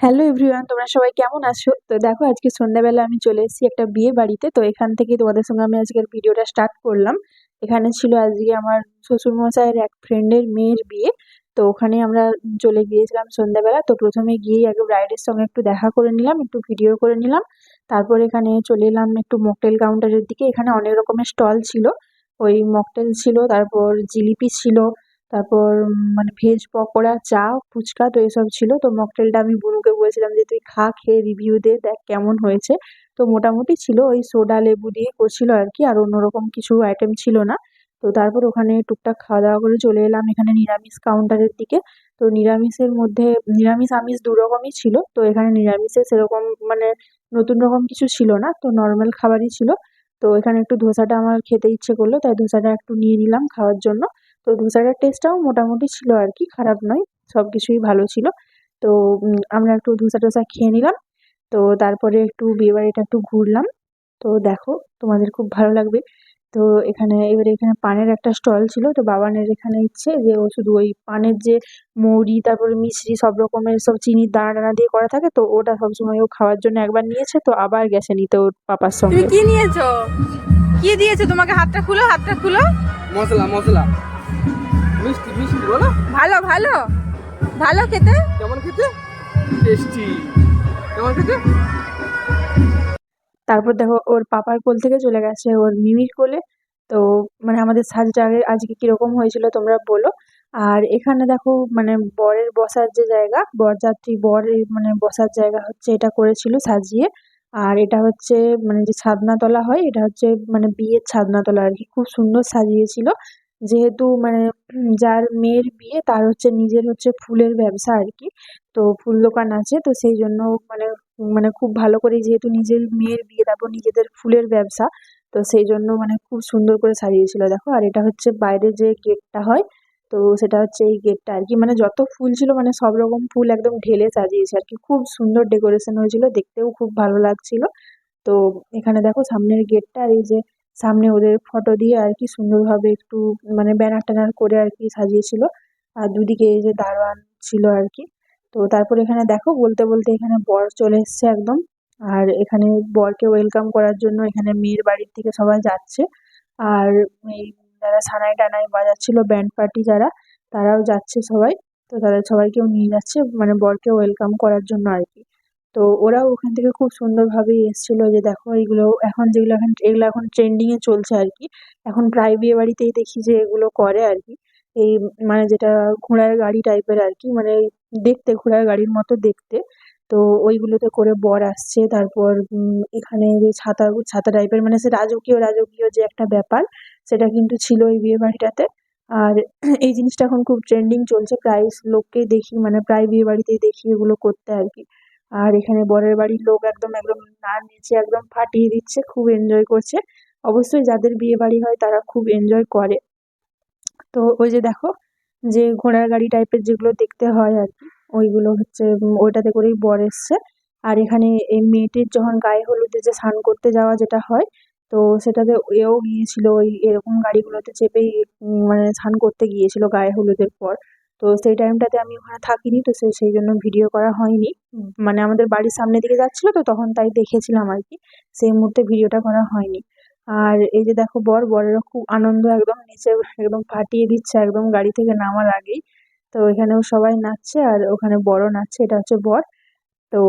Hello everyone তোমরা সবাই কেমন আছো? তো দেখো, আজকে সন্ধ্যাবেলা আমি চলে এসেছি একটা বিয়ে বাড়িতে। তো এখান থেকে তোমাদের সঙ্গে আমি আজকের ভিডিওটা স্টার্ট করলাম। এখানে ছিল আজকে আমার শ্বশুরমশাইয়ের এক ফ্রেন্ডের মেয়ের বিয়ে। তো ওখানে আমরা চলে গিয়েছিলাম সন্ধ্যাবেলা। তো প্রথমে গিয়েই আগে ব্রাইডের সঙ্গে একটু দেখা করে নিলাম, একটু ভিডিও করে নিলাম। তারপর এখানে চলে এলাম একটু মকটেল কাউন্টারের দিকে। এখানে অনেক রকমের স্টল ছিল। ওই মকটেল ছিল, তারপর জিলিপি ছিল তারপর মানে ভেজ পকোড়া, চা, ফুচকা, তো এসব ছিল। তো মকটেলটা আমি বুনুকে বলেছিলাম যে, তুই খা, খেয়ে রিভিউ দে, দেখ কেমন হয়েছে। তো মোটামুটি ছিল, ওই সোডা, লেবু দিয়ে করছিল আর কি আর অন্যরকম কিছু আইটেম ছিল না। তো তারপর ওখানে টুকটাক খাওয়া দাওয়া করে চলে এলাম এখানে নিরামিষ কাউন্টারের দিকে। তো নিরামিষের মধ্যে, নিরামিষ, আমিষ দু রকমই ছিল। তো এখানে নিরামিষে সেরকম মানে নতুন রকম কিছু ছিল না। তো নর্মাল খাবারই ছিল। তো এখানে একটু ধোসাটা আমার খেতে ইচ্ছে করল, তাই ধোসাটা একটু নিয়ে নিলাম খাওয়ার জন্য। তো ধোসাটার টেস্টটাও মোটামুটি ছিল আর কি খারাপ নয় সব কিছুই ভালো ছিল। তো আমরা একটু ধোসা টোসা খেয়ে নিলাম। তো তারপরে একটু বিয়েবাড়িটা একটু ঘুরলাম। তো দেখো তোমাদের খুব ভালো লাগবে। তো এখানে এবারে এখানে পানের একটা স্টল ছিল। তো বাবানের এখানে ইচ্ছে যে ও শুধু ওই পানের যে মৌরি তারপরে মিশ্রি সব রকমের সব চিনির দানা টানা দিয়ে করা থাকে তো ওটা সবসময় ও খাওয়ার জন্য একবার নিয়েছে। তো আবার গেছে নিতে ওর পাপার তুমি সঙ্গে কি নিয়েছো? কি দিয়েছ? তোমাকে হাতটা খুলো হাতটা খুলো। মশলা মশলা। মিষ্টি মিষ্টি বলো। ভালো ভালো। ভালো খেতে? কেমন খেতে? টেস্টি। কেমন খেতে? তারপর দেখো ওর পাপার কোল থেকে চলে গেছে ওর মিমির কোলে। তো মানে আমাদের সাজটা আগে আজকে কীরকম হয়েছিল তোমরা বলো। আর এখানে দেখো মানে বরের বসার যে জায়গা বরযাত্রী বর মানে বসার জায়গা হচ্ছে এটা করেছিল সাজিয়ে। আর এটা হচ্ছে মানে যে ছাদনাতলা হয় এটা হচ্ছে মানে বিয়ের ছাদনাতলা আর কি। খুব সুন্দর সাজিয়েছিল। যেহেতু মানে যার মেয়ের বিয়ে, তার হচ্ছে নিজের হচ্ছে ফুলের ব্যবসা আর কি তো ফুল দোকান আছে, তো সেই জন্য মানে মানে খুব ভালো করে যেহেতু নিজের মেয়ের বিয়ে, তারপর নিজেদের ফুলের ব্যবসা, তো সেই জন্য মানে খুব সুন্দর করে সাজিয়েছিল। দেখো, আর এটা হচ্ছে বাইরে যে গেটটা হয়, তো সেটা হচ্ছে এই গেটটা আর কি মানে যত ফুল ছিল মানে সব রকম ফুল একদম ঢেলে সাজিয়েছে আর কি খুব সুন্দর ডেকোরেশন হয়েছিল, দেখতেও খুব ভালো লাগছিল। তো এখানে দেখো সামনের গেটটা, আর এই যে সামনে ওদের ফটো দিয়ে আর কি সুন্দরভাবে একটু মানে ব্যানার ট্যানার করে আর কি সাজিয়েছিল। আর দুদিকে এই যে দারোয়ান ছিল আর কি। তো তারপর এখানে দেখো, বলতে বলতে এখানে বর চলে এসছে একদম। আর এখানে বরকে ওয়েলকাম করার জন্য এখানে মেয়ের বাড়ির থেকে সবাই যাচ্ছে। আর এই যারা সানাই টানাই বাজাচ্ছিল ব্যান্ড পার্টি যারা, তারাও যাচ্ছে সবাই। তো তাদের সবাইকেও নিয়ে যাচ্ছে মানে বরকে ওয়েলকাম করার জন্য আর কি। তো ওরাও ওখান থেকে খুব সুন্দরভাবেই এসেছিল যে দেখো এইগুলো এখন যেগুলো এখন, এগুলো এখন ট্রেন্ডিংয়ে চলছে আর কি। এখন প্রায় বিয়ে বাড়িতেই দেখি যে এগুলো করে আর কি। এই মানে যেটা ঘোড়ার গাড়ি টাইপের আর কি মানে দেখতে ঘোড়ার গাড়ির মতো দেখতে। তো ওইগুলোতে করে বর আসছে, তারপর এখানে যে ছাতা ছাতা টাইপের মানে সে রাজকীয় রাজকীয় যে একটা ব্যাপার, সেটা কিন্তু ছিল এই বিয়ে বাড়িটাতে। আর এই জিনিসটা এখন খুব ট্রেন্ডিং চলছে, প্রায় লোককেই দেখি মানে প্রায় বিয়ে বাড়িতেই দেখি এগুলো করতে আর কি। আর এখানে বরের বাড়ির লোক একদম একদম না নেচে একদম ফাটিয়ে দিচ্ছে, খুব এনজয় করছে। অবশ্যই যাদের বিয়ে বাড়ি হয় তারা খুব এনজয় করে। তো ওই যে দেখো, যে ঘোড়ার গাড়ি টাইপের যেগুলো দেখতে হয় আর কি, ওইগুলো হচ্ছে ওইটাতে করেই বর এসছে। আর এখানে এই মেয়েটির যখন গায়ে হলুদে যে স্নান করতে যাওয়া যেটা হয়, তো সেটাতে এও গিয়েছিল, ওই এরকম গাড়িগুলোতে চেপেই মানে স্নান করতে গিয়েছিল গায়ে হলুদের পর। তো সেই টাইমটাতে আমি ওখানে থাকিনি তো সে সেই জন্য ভিডিও করা হয়নি। মানে আমাদের বাড়ির সামনে দিকে যাচ্ছিল তো তখন তাই দেখেছিলাম আর কি। সেই মুহূর্তে ভিডিওটা করা হয়নি। আর এই যে দেখো বর বরেরও খুব আনন্দ একদম নিচে একদম ফাটিয়ে দিচ্ছে একদম গাড়ি থেকে নামার আগেই। তো এখানেও সবাই নাচছে আর ওখানে বড় নাচছে এটা হচ্ছে বর। তো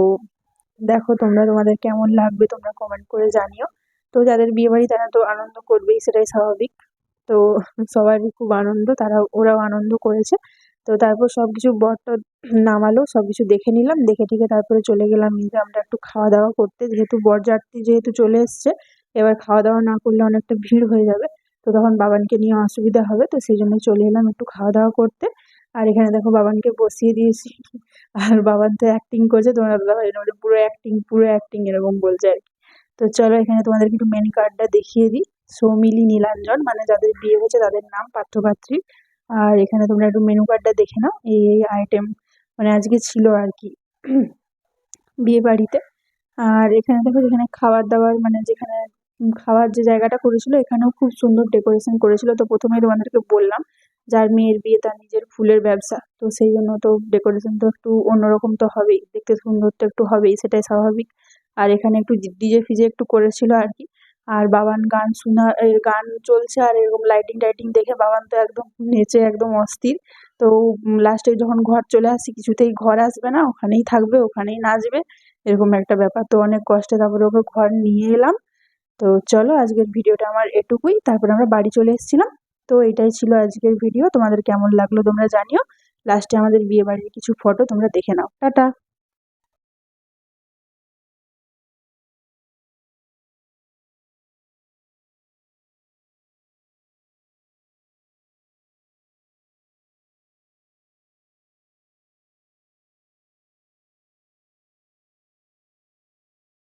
দেখো তোমরা তোমাদের কেমন লাগবে তোমরা কমেন্ট করে জানিও। তো যাদের বিয়ে বাড়ি তারা তো আনন্দ করবেই সেটাই স্বাভাবিক। তো সবারই খুব আনন্দ তারা ওরাও আনন্দ করেছে। তো তারপর সব কিছু বট নামালো সব কিছু দেখে নিলাম, দেখে টেখে তারপরে চলে গেলাম যে আমরা একটু খাওয়া দাওয়া করতে। যেহেতু বরযাত্রী যেহেতু চলে এসছে, এবার খাওয়া দাওয়া না করলে অনেকটা ভিড় হয়ে যাবে। তো তখন বাবানকে নিয়ে অসুবিধা হবে, তো সেই জন্য চলে এলাম একটু খাওয়া দাওয়া করতে। আর এখানে দেখো বাবানকে বসিয়ে দিয়েছি। আর বাবান তো অ্যাক্টিং করছে, তোমার এরকম পুরো অ্যাক্টিং পুরো অ্যাক্টিং এরকম বলছে আর কি। তো চলো এখানে তোমাদেরকে একটু মেনু কার্ডটা দেখিয়ে দিই। সৌমিলি নীলাঞ্জন মানে যাদের বিয়ে হয়েছে তাদের নাম পাত্রপাত্রী আর এখানে তোমরা একটু মেনু কার্ডটা দেখে নাও, এই এই আইটেম মানে আজকে ছিল আর কি বিয়ে বাড়িতে। আর এখানে দেখো যেখানে খাবার দাবার মানে যেখানে খাওয়ার যে জায়গাটা করেছিল, এখানেও খুব সুন্দর ডেকোরেশন করেছিল। তো প্রথমেই তোমাদেরকে বললাম, যার মেয়ের বিয়ে তার নিজের ফুলের ব্যবসা, তো সেই জন্য তো ডেকোরেশন তো একটু অন্যরকম তো হবেই, দেখতে সুন্দর তো একটু হবেই, সেটাই স্বাভাবিক। আর এখানে একটু ডিজে ফিজে একটু করেছিল আর কি। আর বাবান গান শোনা গান চলছে আর এরকম লাইটিং টাইটিং দেখে বাবান তো একদম নেচে একদম অস্থির। তো লাস্টে যখন ঘর চলে আসি, কিছুতেই ঘর আসবে না, ওখানেই থাকবে, ওখানেই নাচবে, এরকম একটা ব্যাপার। তো অনেক কষ্টে তারপরে ওকে ঘর নিয়ে এলাম। তো চলো, আজকের ভিডিওটা আমার এটুকুই। তারপরে আমরা বাড়ি চলে এসেছিলাম। তো এটাই ছিল আজকের ভিডিও। তোমাদের কেমন লাগল তোমরা জানিও। লাস্টে আমাদের বিয়ে বাড়ির কিছু ফটো তোমরা দেখে নাও। টাটা!